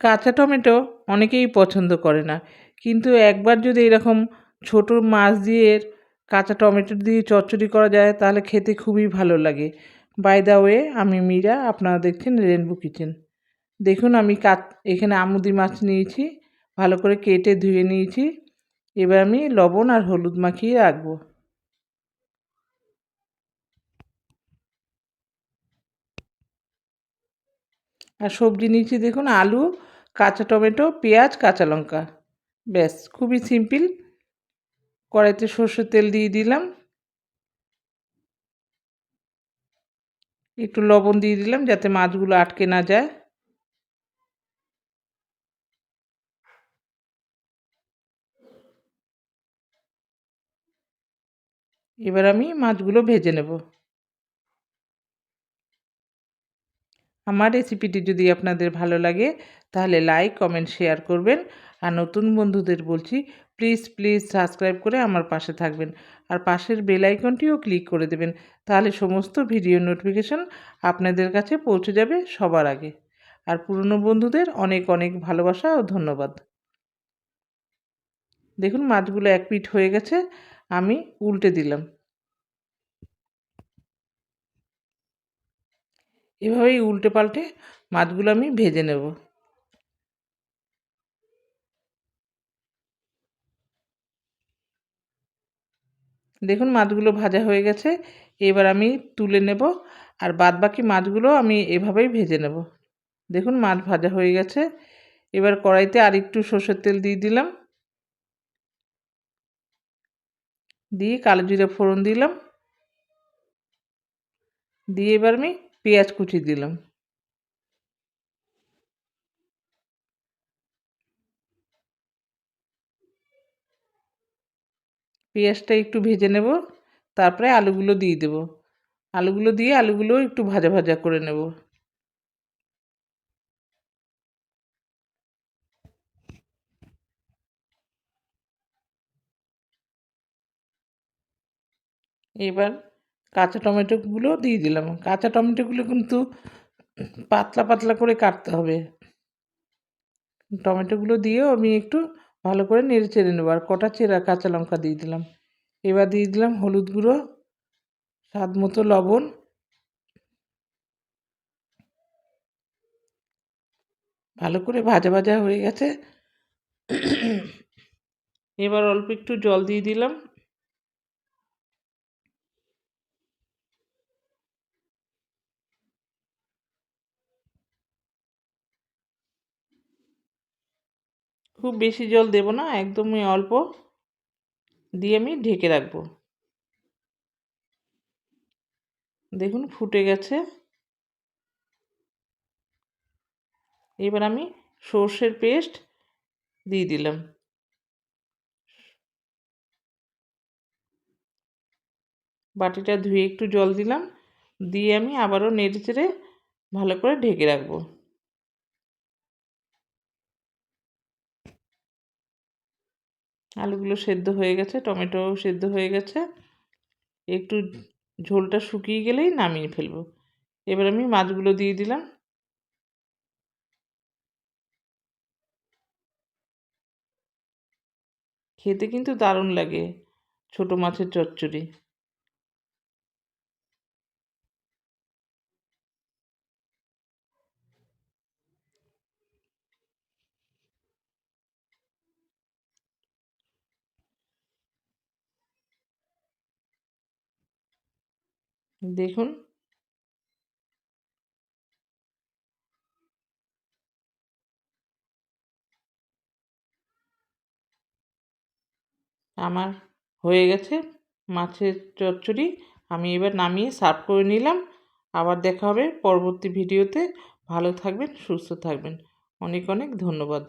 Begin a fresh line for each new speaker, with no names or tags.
কাঁচা টমেটো অনেকেই পছন্দ করে না। কিন্তু একবার যদি এরকম ছোট মাছ দিয়ে কাঁচা টমেটো দিয়ে চচ্চড়ি করা যায়, তাহলে খেতে খুবই ভালো লাগে। বাই দা ওয়ে আমি মীরা, আপনারা দেখছেন রেনবো কিচেন দেখুন, আমি কাত এখানে আমুদি মাছ নিয়েছি, ভালো করে কেটে ধুয়ে নিয়েছি। এবার আমি লবণ আর হলুদ মাখিয়ে রাখব। আর সবজি নিয়েছি, দেখুন, আলু কাঁচা টমেটো, পেঁয়াজ, কাঁচা লঙ্কা। ব্যাস, খুবই সিম্পল। কড়াইতে সর্ষের তেল দিয়ে দিলাম। একটু লবণ দিয়ে দিলাম যাতে মাছগুলো আটকে না যায়। এবার আমি মাছগুলো ভেজে নেব। আমার রেসিপিটি যদি আপনাদের ভালো লাগে তাহলে লাইক কমেন্ট শেয়ার করবেন। আর নতুন বন্ধুদের বলছি প্লিজ প্লিজ সাবস্ক্রাইব করে আমার পাশে থাকবেন। আর পাশের বেল আইকনটিও ক্লিক করে দেবেন। তাহলে সমস্ত ভিডিও নোটিফিকেশান আপনাদের কাছে পৌঁছে যাবে সবার আগে। আর পুরনো বন্ধুদের অনেক অনেক ভালোবাসা ও ধন্যবাদ। দেখুন, মাছগুলো এক পিঠ হয়ে গেছে, আমি উল্টে দিলাম। এভাবেই উল্টে পাল্টে মাছগুলো আমি ভেজে নেব। দেখুন মাছগুলো ভাজা হয়ে গেছে, এবার আমি তুলে নেব আর বাদ বাকি মাছগুলো আমি এভাবেই ভেজে নেব। দেখুন মাছ ভাজা হয়ে গেছে, এবার কড়াইতে আর একটু সর্ষের তেল দিয়ে দিলাম। দিয়ে কালো জিরে ফোড়ন দিলাম। দিয়ে এবার আমি পেঁয়াজ কুচি দিলাম। পেঁয়াজটা একটু ভেজে নেব, তারপরে আলুগুলো দিয়ে দেব। আলুগুলো দিয়ে আলুগুলো একটু ভাজা ভাজা করে নেব। এবার কাঁচা টমেটোগুলো দিয়ে দিলাম। কাঁচা টমেটোগুলো কিন্তু পাতলা পাতলা করে কাটতে হবে। টমেটোগুলো দিয়েও আমি একটু ভালো করে নেড়ে চেড়ে নেব। আর কটা চেরা কাঁচা লঙ্কা দিয়ে দিলাম। এবার দিয়ে দিলাম হলুদ গুঁড়ো, স্বাদ মতো লবণ। ভালো করে ভাজা ভাজা হয়ে গেছে। এবার অল্প একটু জল দিয়ে দিলাম। খুব বেশি জল দেব না, একদমই অল্প। দিয়ে আমি ঢেকে রাখব। দেখুন ফুটে গেছে। এবার আমি সর্ষের পেস্ট দিয়ে দিলাম। বাটিটা ধুয়ে একটু জল দিলাম। দিয়ে আমি আবারও নেড়ে চেড়ে ভালো করে ঢেকে রাখব। আলুগুলো সেদ্ধ হয়ে গেছে টমেটো সেদ্ধ হয়ে গেছে। একটু ঝোলটা শুকিয়ে গেলেই নামিয়ে ফেলব। এবার আমি মাছগুলো দিয়ে দিলাম। খেতে কিন্তু দারুণ লাগে ছোট মাছের চচ্চড়ি। দেখুন। আমার হয়ে গেছে মাছের চচ্চড়ি। আমি এবার নামিয়ে সার্ভ করে নিলাম। আবার দেখা হবে পরবর্তী ভিডিওতে। ভালো থাকবেন, সুস্থ থাকবেন। অনেক অনেক ধন্যবাদ।